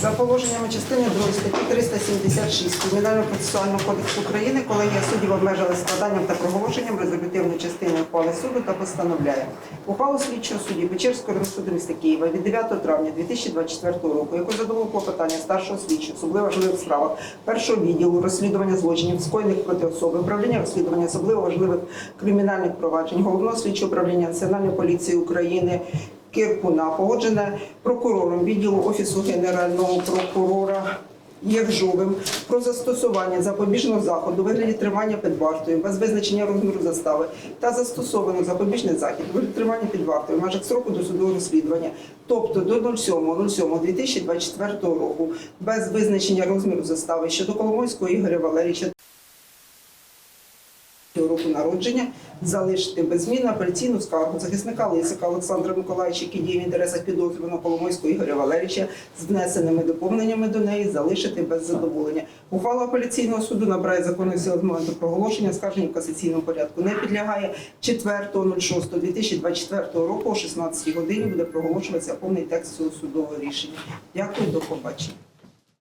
За положеннями частини 2 статті 376 Кримінального процесуального кодексу України колегія суддів обмежила складанням та проголошенням резолютивної частини ухвали суду та постановляє ухвалу слідчого судді Печерського районного суду міста Києва від 9 травня 2024 року, яку задоволило клопотання старшого слідчого особливо важливих справах першого відділу розслідування злочинів, скоєних проти особи, управління розслідування особливо важливих кримінальних проваджень, головного слідчого управління Національної поліції України. Кирпуна погоджене прокурором відділу Офісу Генерального прокурора Євжовим про застосування запобіжного заходу у вигляді тримання під вартою без визначення розміру застави та застосовано запобіжний захід у вигляді тримання під вартою в межах сроку досудового розслідування, тобто до 07.07.2024 року без визначення розміру застави щодо Коломойського Ігоря Валерійовича року народження залишити без змін апеляційну скаргу захисника Лисика Олександра Миколаївича, який діє в підозрюваного Коломойського Ігоря Валерійовича з внесеними доповненнями до неї залишити без задоволення. Ухвала апеляційного суду набирає законної сили з моменту проголошення, скарження в касаційному порядку не підлягає. 4.06.2024 року о 16 годині буде проголошуватися повний текст цього судового рішення. Дякую, до побачення.